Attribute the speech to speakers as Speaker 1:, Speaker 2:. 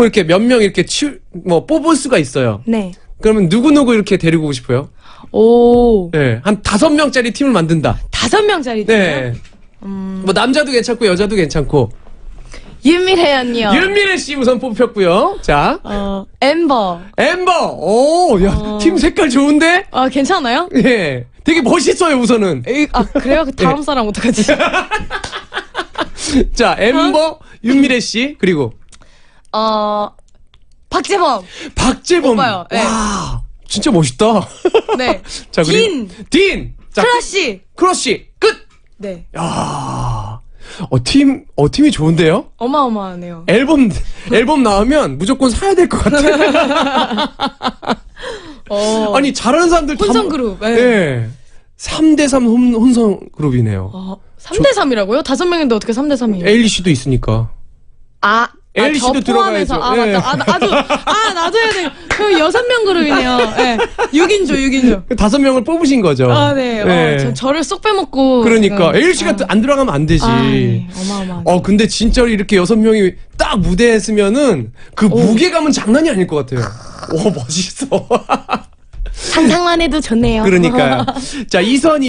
Speaker 1: 뭐 이렇게 몇 명 이렇게 치, 뭐 뽑을 수가 있어요.
Speaker 2: 네.
Speaker 1: 그러면 누구누구 이렇게 데리고 오고 싶어요?
Speaker 2: 오.
Speaker 1: 네. 한 다섯 명짜리 팀을 만든다.
Speaker 2: 다섯 명짜리 팀.
Speaker 1: 네. 뭐 남자도 괜찮고 여자도 괜찮고.
Speaker 2: 윤미래 언니요.
Speaker 1: 윤미래 씨 우선 뽑혔고요. 자,
Speaker 2: 어, 엠버.
Speaker 1: 엠버. 오, 야,
Speaker 2: 어.
Speaker 1: 팀 색깔 좋은데?
Speaker 2: 아, 괜찮아요?
Speaker 1: 예. 되게 멋있어요, 우선은.
Speaker 2: 에이, 아, 그래요? 그 다음 사람 어떡하지?
Speaker 1: 자, 엠버, 윤미래 씨, 그리고
Speaker 2: 어, 박재범.
Speaker 1: 박재범.
Speaker 2: 오빠요, 예.
Speaker 1: 와, 진짜 멋있다.
Speaker 2: 네.
Speaker 1: 자, 그리고
Speaker 2: 딘.
Speaker 1: 딘. 자,
Speaker 2: 크러쉬.
Speaker 1: 크러쉬. 끝.
Speaker 2: 네.
Speaker 1: 야. 어, 팀, 어, 팀이 좋은데요?
Speaker 2: 어마어마하네요.
Speaker 1: 앨범, 앨범 나오면 무조건 사야 될 것 같아.
Speaker 2: 어.
Speaker 1: 아니, 잘하는 사람들 다
Speaker 2: 혼성
Speaker 1: 모-
Speaker 2: 그룹.
Speaker 1: 예.
Speaker 2: 네.
Speaker 1: 3대3 혼, 혼성 그룹이네요.
Speaker 2: 어, 3대3이라고요? 다섯 명인데 어떻게 3대3이에요?
Speaker 1: 에일리 씨도 있으니까.
Speaker 2: 아,
Speaker 1: 엘리
Speaker 2: 아,
Speaker 1: 씨도.
Speaker 2: 아,
Speaker 1: 들어가야죠. 예.
Speaker 2: 맞다. 아, 나도, 아, 나도 해야 돼. 그럼 여섯 명 그룹이네요. 예. 6인조, 6인조.
Speaker 1: 다섯 명을 뽑으신 거죠.
Speaker 2: 아, 네.
Speaker 1: 예.
Speaker 2: 어, 저, 저를 쏙 빼먹고.
Speaker 1: 그러니까. 에일리 씨가
Speaker 2: 아.
Speaker 1: 안 들어가면 안 되지.
Speaker 2: 아, 네. 어마어마하네.
Speaker 1: 어, 근데 진짜로 이렇게 여섯 명이 딱 무대에 서면은 그 무게감은 장난이 아닐 것 같아요. 오, 멋있어.
Speaker 2: 상상만 해도 좋네요.
Speaker 1: 그러니까요. 자, 이선희.